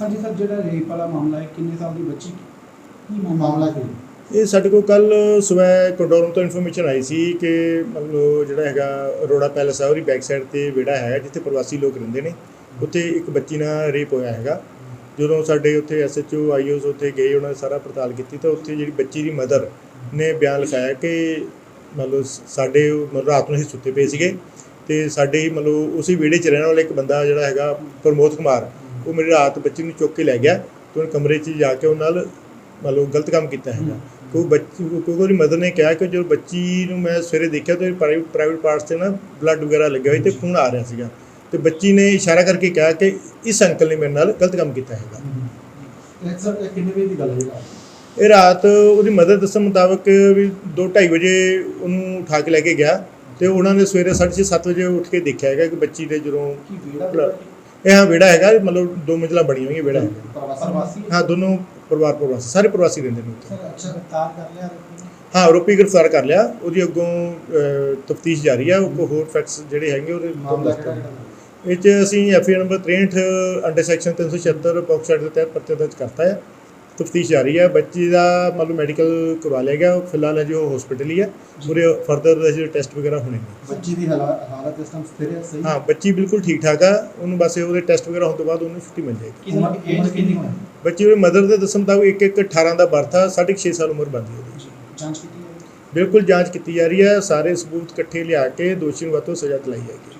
ਹਾਂਜੀ ਸਰ ਜਿਹੜਾ ਰੇਪ ਵਾਲਾ ਮਾਮਲਾ ਹੈ ਕਿੰਨੇ ਸਾਲ ਦੀ ਬੱਚੀ? ਕੀ ਮਾਮਲਾ ਕੀ? ਇਹ ਸਾਡੇ ਕੋਲ ਕੱਲ ਸਵੇਰ ਕੰਟਰੋਲ ਤੋਂ ਇਨਫੋਰਮੇਸ਼ਨ ਆਈ ਸੀ ਕਿ ਮਤਲਬ ਜਿਹੜਾ ਹੈਗਾ ਅਰੋੜਾ ਪੈਲਸ ਆ ਉਹਦੀ ਬੈਕ ਸਾਈਡ ਤੇ ਵਿਹੜਾ ਹੈਗਾ ਜਿੱਥੇ ਪ੍ਰਵਾਸੀ ਲੋਕ ਰਹਿੰਦੇ ਨੇ। ਉੱਥੇ ਇੱਕ ਬੱਚੀ ਨਾਲ ਰੇਪ ਹੋਇਆ ਹੈਗਾ। ਜਦੋਂ ਸਾਡੇ ਉੱਥੇ ਐਸਐਚਓ ਆਈਓਸ ਉੱਥੇ ਗਏ ਉਹਨਾਂ ਨੇ ਸਾਰਾ ਪੜਤਾਲ ਕੀਤੀ ਤਾਂ ਉੱਥੇ ਜਿਹੜੀ ਬੱਚੀ ਦੀ ਮਦਰ ਨੇ ਬਿਆਨ ਲਿਖਾਇਆ ਕਿ ਮਤਲਬ ਸਾਡੇ ਮਤਲਬ ਰਾਤ ਨੂੰ ਅਸੀਂ ਸੁੱਤੇ ਪਏ ਸੀਗੇ ਤੇ ਸਾਡੇ ਮਤਲਬ ਉਸੇ ਵਿਹੜੇ 'ਚ ਰਹਿਣ ਵਾਲਾ ਇੱਕ ਬੰਦਾ ਜਿਹੜਾ ਹੈਗਾ ਪ੍ਰਮੋਦ ਕੁਮਾਰ ਉਹ ਮੇਰੀ ਰਾਤ ਬੱਚੀ ਨੂੰ ਚੁੱਕ ਕੇ ਲੈ ਗਿਆ ਤੇ ਉਹਨੇ ਕਮਰੇ 'ਚ ਜਾ ਕੇ ਉਹਨਾਂ ਨਾਲ ਮਤਲਬ ਗਲਤ ਕੰਮ ਕੀਤਾ ਹੈਗਾ। ਕਿਉਂਕਿ ਬੱਚੀ ਕਿਉਂਕਿ ਉਹਦੀ ਮਦਰ ਨੇ ਕਿਹਾ ਕਿ ਜਦੋਂ ਬੱਚੀ ਨੂੰ ਮੈਂ ਸਵੇਰੇ ਦੇਖਿਆ ਤੇ ਪ੍ਰਾਈਵੇਟ ਪ੍ਰਾਈਵੇਟ ਪਾਰਟਸ ਤੇ ਨਾ ਬਲੱਡ ਵਗੈਰਾ ਲੱਗਿਆ ਹੋਇਆ ਤੇ ਖੂਨ ਆ ਰਿਹਾ ਸੀਗਾ। ਤੇ ਬੱਚੀ ਨੇ ਇਸ਼ਾਰਾ ਕਰਕੇ ਕਿਹਾ ਕਿ ਇਸ ਅੰਕਲ ਨੇ ਮੇਰੇ ਨਾਲ ਗਲਤ ਕੰਮ ਕੀਤਾ ਹੈਗਾ। ਸਰ ਇਹ ਕਿੰਨੇ ਵਜੇ ਦੀ ਗੱਲ ਹੈ ਜੀ ਰਾਤ? ਇਹ ਰਾਤ ਉਹਦੀ ਮਦਰ ਦੱਸਣ ਮੁਤਾਬਕ ਵੀ 2:30 ਵਜੇ ਉਹਨੂੰ ਉਠਾ ਕੇ ਲੈ ਕੇ ਗਿਆ ਤੇ ਉਹਨਾਂ ਨੇ ਸਵੇਰੇ 6:30 7 ਵਜੇ ਉੱਠ ਕੇ ਦੇਖਿਆ ਹੈਗਾ ਕਿ ਬੱਚੀ ਦੇ ਜਦੋਂ ਇਹ ਹਾਂ ਵਿਹੜਾ ਹੈਗਾ ਮਤਲਬ ਦੋ ਮੰਜ਼ਲਾ ਬਣੀ ਹੋਈ ਹੈ ਹੈਗਾ ਪ੍ਰਵਾਸੀ? ਹਾਂ ਦੋਨੋਂ ਪਰਿਵਾਰ ਪ੍ਰਵਾਸੀ ਸਾਰੇ ਪ੍ਰਵਾਸੀ ਰਹਿੰਦੇ ਨੇ ਉੱਥੇ। ਗ੍ਰਿਫਤਾਰ ਕਰ ਲਿਆ? ਹਾਂ ਆਰੋਪੀ ਗ੍ਰਿਫਤਾਰ ਕਰ ਲਿਆ। ਉਹਦੀ ਅੱਗੋਂ ਤਫਤੀਸ਼ ਜਾਰੀ ਹੈ ਉਹ ਹੋਰ ਫੈਕਟਸ ਜਿਹੜੇ ਹੈਗੇ ਉਹਦੇ ਇਹ 'ਚ ਅਸੀਂ FIR number 63 under section 376 POCSO ਦੇ ਤਹਿਤ ਪਰਚਾ ਦਰਜ ਕਰਤਾ ਹੈ। ਤਫਤੀਸ਼ ਜਾਰੀ ਹੈ। ਬੱਚੀ ਦਾ ਮਤਲਬ ਮੈਡੀਕਲ ਕਰਵਾ ਲਿਆ ਗਿਆ। ਫਿਲਹਾਲ ਅਜੇ ਉਹ ਹਸਪੀਟਲ ਹੀ ਹੈ। ਪੂਰੇ ਫਰਦਰ ਅਜੇ ਟੈਸਟ ਵਗੈਰਾ ਹੋਣੇ ਨੇ। ਬੱਚੀ ਦੀ ਹਾਲਾ- ਹਾਲਤ ਇਸ ਟਾਈਮ ਸਥਿਰ ਹੈ ਸਹੀ? ਹਾਂ ਬੱਚੀ ਬਿਲਕੁਲ ਠੀਕ ਠਾਕ ਆ। ਉਹਨੂੰ ਬਸ ਉਹਦੇ ਟੈਸਟ ਵਗੈਰਾ ਹੋਣ ਤੋਂ ਬਾਅਦ ਉਹਨੂੰ ਛੁੱਟੀ ਮਿਲ ਜਾਏਗੀ। ਕਿੰਨੀ ਉਮਰ- ਏਜ ਕਿੰਨੀ ਹੋਣੀ? ਬੱਚੀ ਦੇ ਮਦਰ ਦੇ ਦੱਸਣ ਮੁਤਾਬਕ ਇੱਕ ਇੱਕ 18 ਦਾ ਬਰਥ ਆ। 6.5 ਸਾਲ ਉਮਰ ਬਣਦੀ ਹੈ ਉਹਦੀ। ਜੀ। ਜਾਂਚ ਕੀਤੀ ਹੈ? ਬਿਲਕੁਲ ਜਾਂਚ ਕੀਤੀ ਜਾ ਰਹੀ ਹੈ। ਸਾਰੇ ਸਬੂਤ ਇਕੱਠੇ ਲਿਆ ਕੇ ਦੋਸ਼ੀ ਨੂੰ ਵੱਧ ਤੋਂ ਸਜ਼ਾ ਦਿਲਾਈ ਜਾਏਗੀ।